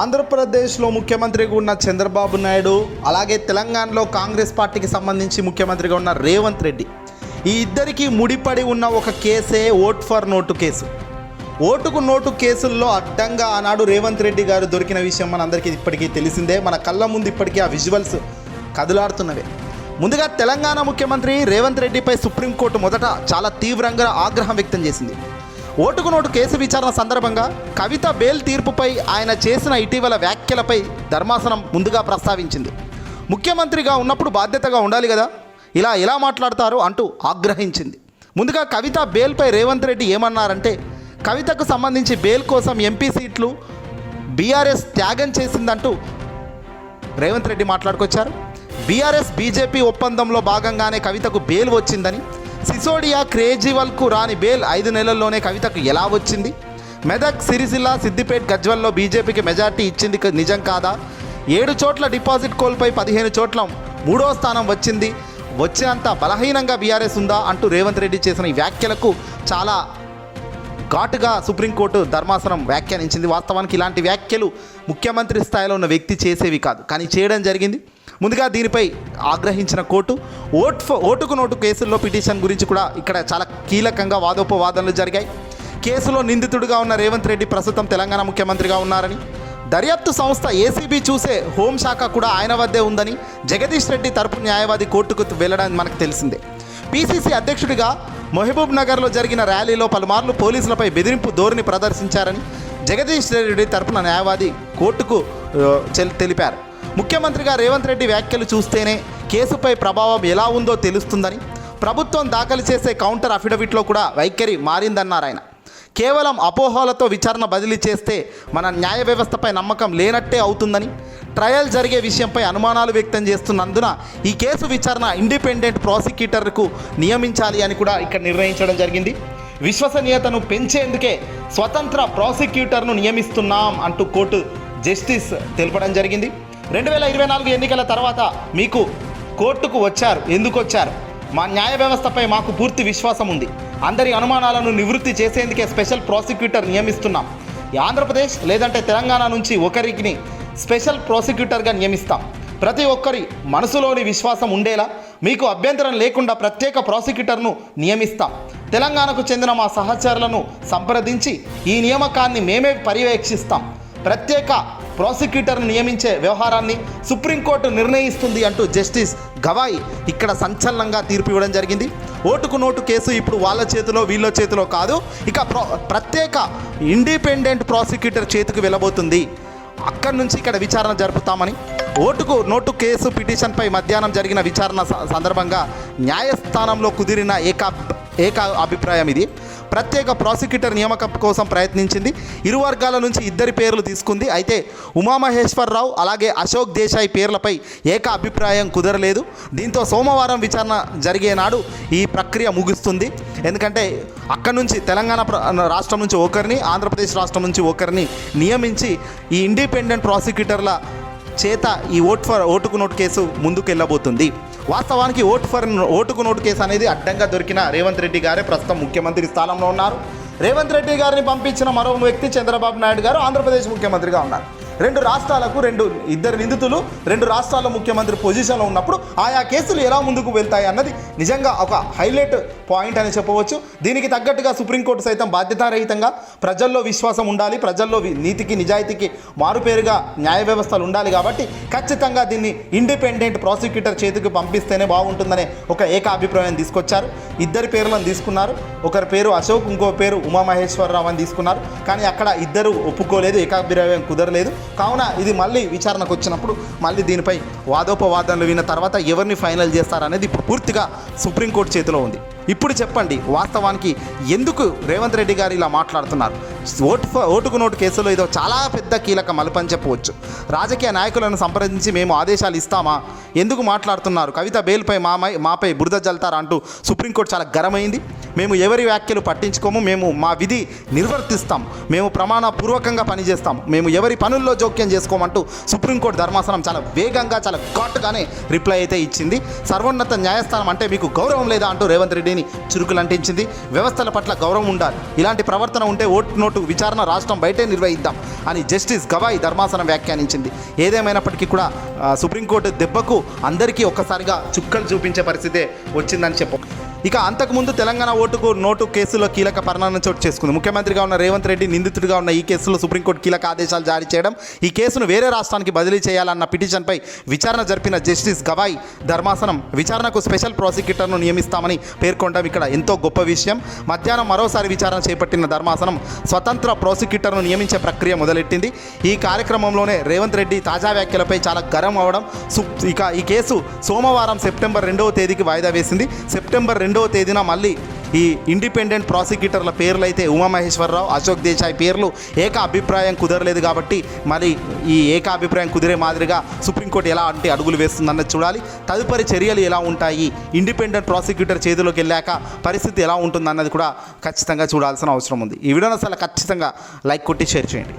ఆంధ్రప్రదేశ్లో ముఖ్యమంత్రిగా ఉన్న చంద్రబాబు నాయుడు అలాగే తెలంగాణలో కాంగ్రెస్ పార్టీకి సంబంధించి ముఖ్యమంత్రిగా ఉన్న రేవంత్ రెడ్డి. ఈ ఇద్దరికి ముడిపడి ఉన్న ఒక కేసే ఓట్ ఫర్ నోటు కేసు. ఓటుకు నోటు కేసుల్లో అడ్డంగా ఆనాడు రేవంత్ రెడ్డి గారు దొరికిన విషయం మనందరికీ ఇప్పటికీ తెలిసిందే. మన కళ్ళ ముందు ఇప్పటికీ ఆ విజువల్స్ కదులాడుతున్నవే. ముందుగా తెలంగాణ ముఖ్యమంత్రి రేవంత్ రెడ్డిపై సుప్రీంకోర్టు మొదట చాలా తీవ్రంగా ఆగ్రహం వ్యక్తం చేసింది. ఓటుకు నోటు కేసు విచారణ సందర్భంగా కవిత బెయిల్ తీర్పుపై ఆయన చేసిన ఇటీవల వ్యాఖ్యలపై ధర్మాసనం ముందుగా ప్రస్తావించింది. ముఖ్యమంత్రిగా ఉన్నప్పుడు బాధ్యతగా ఉండాలి కదా? ఇలా ఎలా మాట్లాడతారు అంటూ ఆగ్రహించింది. ముందుగా కవిత బెయిల్పై రేవంత్ రెడ్డి ఏమన్నారంటే కవితకు సంబంధించి బెయిల్ కోసం ఎంపీ సీట్లు బీఆర్ఎస్ త్యాగం చేసిందంటూ రేవంత్ రెడ్డి మాట్లాడుకొచ్చారు. బీఆర్ఎస్ బీజేపీ ఒప్పందంలో భాగంగానే కవితకు బెయిల్ వచ్చిందని సిసోడియా క్రేజివల్కు రాని బెయిల్ ఐదు నెలల్లోనే కవితకు ఎలా వచ్చింది? మెదక్ సిరిసిల్ల సిద్దిపేట్ గజ్వల్లో బీజేపీకి మెజార్టీ ఇచ్చింది నిజం కాదా? ఏడు చోట్ల డిపాజిట్ కోల్పై పదిహేను చోట్ల మూడో స్థానం వచ్చింది. వచ్చినంత బలహీనంగా బీఆర్ఎస్ ఉందా అంటూ రేవంత్ రెడ్డి చేసిన ఈ వ్యాఖ్యలకు చాలా ఘాటుగా సుప్రీంకోర్టు ధర్మాసనం వ్యాఖ్యానించింది. వాస్తవానికి ఇలాంటి వ్యాఖ్యలు ముఖ్యమంత్రి స్థాయిలో ఉన్న వ్యక్తి చేసేవి కాదు. కానీ చేయడం జరిగింది. ముందుగా దీనిపై ఆగ్రహించిన కోర్టు ఓట్ ఫ- ఓటుకు నోటు కేసుల్లో పిటిషన్ గురించి కూడా ఇక్కడ చాలా కీలకంగా వాదోపవాదనలు జరిగాయి. కేసులో నిందితుడిగా ఉన్న రేవంత్ రెడ్డి ప్రస్తుతం తెలంగాణ ముఖ్యమంత్రిగా ఉన్నారని దర్యాప్తు సంస్థ ఏసీబీ చూసే హోంశాఖ కూడా ఆయన వద్దే ఉందని జగదీష్ రెడ్డి తరపు న్యాయవాది కోర్టుకు వెళ్ళడానికి మనకు తెలిసిందే. పీసీసీ అధ్యక్షుడిగా మహబూబ్ నగర్లో జరిగిన ర్యాలీలో పలుమార్లు పోలీసులపై బెదిరింపు ధోరణి ప్రదర్శించారని జగదీష్ రెడ్డి తరపున న్యాయవాది కోర్టుకు తెలిపారు. ముఖ్యమంత్రిగా రేవంత్ రెడ్డి వ్యాఖ్యలు చూస్తేనే కేసుపై ప్రభావం ఎలా ఉందో తెలుస్తుందని ప్రభుత్వం దాఖలు చేసే కౌంటర్ అఫిడవిట్లో కూడా వైఖరి మారిందన్నారు ఆయన. కేవలం అపోహలతో విచారణ బదిలీ చేస్తే మన న్యాయ వ్యవస్థపై నమ్మకం లేనట్టే అవుతుందని ట్రయల్ జరిగే విషయంపై అనుమానాలు వ్యక్తం చేస్తున్నందున ఈ కేసు విచారణ ఇండిపెండెంట్ ప్రాసిక్యూటర్కు నియమించాలి అని కూడా ఇక్కడ నిర్ణయించడం జరిగింది. విశ్వసనీయతను పెంచేందుకే స్వతంత్ర ప్రాసిక్యూటర్ను నియమిస్తున్నాం అంటూ కోర్టు జస్టిస్ తెలపడం జరిగింది. రెండు వేల ఇరవై నాలుగు ఎన్నికల తర్వాత మీకు కోర్టుకు వచ్చారు. ఎందుకు వచ్చారు? మా న్యాయ వ్యవస్థపై మాకు పూర్తి విశ్వాసం ఉంది. అందరి అనుమానాలను నివృత్తి చేసేందుకే స్పెషల్ ప్రాసిక్యూటర్ నియమిస్తున్నాం. ఆంధ్రప్రదేశ్ లేదంటే తెలంగాణ నుంచి ఒకరికి స్పెషల్ ప్రాసిక్యూటర్గా నియమిస్తాం. ప్రతి ఒక్కరి మనసులోని విశ్వాసం ఉండేలా మీకు అభ్యంతరం లేకుండా ప్రత్యేక ప్రాసిక్యూటర్ను నియమిస్తాం. తెలంగాణకు చెందిన మా సహచరులను సంప్రదించి ఈ నియామకాన్ని మేమే పర్యవేక్షిస్తాం. ప్రత్యేక ప్రాసిక్యూటర్ను నియమించే వ్యవహారాన్ని సుప్రీంకోర్టు నిర్ణయిస్తుంది అంటూ జస్టిస్ గవాయి ఇక్కడ సంచలనంగా తీర్పు ఇవ్వడం జరిగింది. ఓటుకు నోటు కేసు ఇప్పుడు వాళ్ళ చేతిలో వీళ్ళ చేతిలో కాదు. ఇక ప్రో ప్రత్యేక ఇండిపెండెంట్ ప్రాసిక్యూటర్ చేతికి వెళ్ళబోతుంది. అక్కడి నుంచి ఇక్కడ విచారణ జరుపుతామని. ఓటుకు నోటు కేసు పిటిషన్పై మధ్యాహ్నం జరిగిన విచారణ స- సందర్భంగా న్యాయస్థానంలో కుదిరిన ఏకా ఏక అభిప్రాయం ఇది. ప్రత్యేక ప్రాసిక్యూటర్ నియామకం కోసం ప్రయత్నించింది. ఇరు వర్గాల నుంచి ఇద్దరి పేర్లు తీసుకుంది. అయితే ఉమామహేశ్వరరావు అలాగే అశోక్ దేశాయ్ పేర్లపై ఏక అభిప్రాయం కుదరలేదు. దీంతో సోమవారం విచారణ జరిగే నాడు ఈ ప్రక్రియ ముగుస్తుంది. ఎందుకంటే అక్కడి నుంచి తెలంగాణ రాష్ట్రం నుంచి ఒకరిని ఆంధ్రప్రదేశ్ రాష్ట్రం నుంచి ఒకరిని నియమించి ఈ ఇండిపెండెంట్ ప్రాసిక్యూటర్ల చేత ఈ ఓట్ ఫర్ ఓటుకు నోటు కేసు ముందుకెళ్ళబోతుంది. వాస్తవానికి ఓటు ఫర్ ఓటుకు నోటు కేసు అనేది అడ్డంగా దొరికిన రేవంత్ రెడ్డి గారే ప్రస్తుతం ముఖ్యమంత్రి స్థానంలో ఉన్నారు. రేవంత్ రెడ్డి గారిని పంపించిన మరో వ్యక్తి చంద్రబాబు నాయుడు గారు ఆంధ్రప్రదేశ్ ముఖ్యమంత్రిగా ఉన్నారు. రెండు రాష్ట్రాలకు రెండు ఇద్దరు నిందితులు రెండు రాష్ట్రాల ముఖ్యమంత్రి పొజిషన్లో ఉన్నప్పుడు ఆయా కేసులు ఎలా ముందుకు వెళ్తాయి అన్నది నిజంగా ఒక హైలైట్ పాయింట్ అని చెప్పవచ్చు. దీనికి తగ్గట్టుగా సుప్రీంకోర్టు సైతం బాధ్యతారహితంగా ప్రజల్లో విశ్వాసం ఉండాలి ప్రజల్లో నీతికి నిజాయితీకి మారుపేరుగా న్యాయ వ్యవస్థలు ఉండాలి కాబట్టి ఖచ్చితంగా దీన్ని ఇండిపెండెంట్ ప్రాసిక్యూటర్ చేతికి పంపిస్తేనే బాగుంటుందనే ఒక ఏకాభిప్రాయం తీసుకొచ్చారు. ఇద్దరి పేర్లను తీసుకున్నారు. ఒకరి పేరు అశోక్ ఇంకో పేరు ఉమామహేశ్వరరావు అని తీసుకున్నారు. కానీ అక్కడ ఇద్దరు ఒప్పుకోలేదు ఏకాభిప్రాయం కుదరలేదు. కావున ఇది మళ్ళీ విచారణకు వచ్చినప్పుడు మళ్ళీ దీనిపై వాదోపవాదనలు విన్న తర్వాత ఎవరిని ఫైనల్ చేస్తారనేది ఇప్పుడు పూర్తిగా సుప్రీంకోర్టు చేతిలో ఉంది. ఇప్పుడు చెప్పండి వాస్తవానికి ఎందుకు రేవంత్ రెడ్డి గారు ఇలా మాట్లాడుతున్నారు? ఓటు ఓటుకు నోటు కేసులో ఇదో చాలా పెద్ద కీలక మలుపని చెప్పవచ్చు. రాజకీయ నాయకులను సంప్రదించి మేము ఆదేశాలు ఇస్తామా? ఎందుకు మాట్లాడుతున్నారు? కవిత బెయిల్పై మామై మాపై బురద జల్తారా అంటూ సుప్రీంకోర్టు చాలా గరమైంది. మేము ఎవరి వ్యాఖ్యలు పట్టించుకోము మేము మా విధి నిర్వర్తిస్తాం. మేము ప్రమాణపూర్వకంగా పనిచేస్తాం. మేము ఎవరి పనుల్లో జోక్యం చేసుకోమంటూ సుప్రీంకోర్టు ధర్మాసనం చాలా వేగంగా చాలా ఘాటుగానే రిప్లై అయితే ఇచ్చింది. సర్వోన్నత న్యాయస్థానం అంటే మీకు గౌరవం లేదా అంటూ రేవంత్ రెడ్డిని చురుకులంటించింది. వ్యవస్థల పట్ల గౌరవం ఉండాలి. ఇలాంటి ప్రవర్తన ఉంటే ఓటు నోటు కోర్టు విచారణ రాష్ట్రం బయటే నిర్వహిద్దాం అని జస్టిస్ గవాయ్ ధర్మాసనం వ్యాఖ్యానించింది. ఏదేమైనప్పటికీ కూడా సుప్రీంకోర్టు దెబ్బకు అందరికీ ఒక్కసారిగా చుక్కలు చూపించే పరిస్థితే వచ్చిందని చెప్పు ఇక అంతకుముందు తెలంగాణ ఓటుకు నోటు కేసులో కీలక పరిణామం చోటు చేసుకుంది. ముఖ్యమంత్రిగా ఉన్న రేవంత్ రెడ్డి నిందితుడిగా ఉన్న ఈ కేసులో సుప్రీంకోర్టు కీలక ఆదేశాలు జారీ చేయడం ఈ కేసును వేరే రాష్ట్రానికి బదిలీ చేయాలన్న పిటిషన్పై విచారణ జరిపిన జస్టిస్ గవాయ్ ధర్మాసనం విచారణకు స్పెషల్ ప్రాసిక్యూటర్ను నియమిస్తామని పేర్కొనడం ఇక్కడ ఎంతో గొప్ప విషయం. మధ్యాహ్నం మరోసారి విచారణ చేపట్టిన ధర్మాసనం స్వతంత్ర ప్రాసిక్యూటర్ను నియమించే ప్రక్రియ మొదలెట్టింది. ఈ కార్యక్రమంలోనే రేవంత్ రెడ్డి తాజా వ్యాఖ్యలపై చాలా గరం అవడం సు- ఇక ఈ కేసు సోమవారం సెప్టెంబర్ రెండవ తేదీకి వాయిదా వేసింది. సెప్టెంబర్ రెండు రెండవ తేదీన మళ్ళీ ఈ ఇండిపెండెంట్ ప్రాసిక్యూటర్ల పేర్లు అయితే ఉమామహేశ్వరరావు అశోక్ దేశాయ్ పేర్లు ఏక అభిప్రాయం కుదరలేదు కాబట్టి మరి ఈ ఏక అభిప్రాయం కుదిరే మాదిరిగా సుప్రీంకోర్టు ఎలా అంటే అడుగులు వేస్తుందన్నది చూడాలి. తదుపరి చర్యలు ఎలా ఉంటాయి? ఇండిపెండెంట్ ప్రాసిక్యూటర్ చేతిలోకి వెళ్ళాక పరిస్థితి ఎలా ఉంటుందన్నది కూడా ఖచ్చితంగా చూడాల్సిన అవసరం ఉంది. ఈ వీడియోను అసలు ఖచ్చితంగా లైక్ కొట్టి షేర్ చేయండి.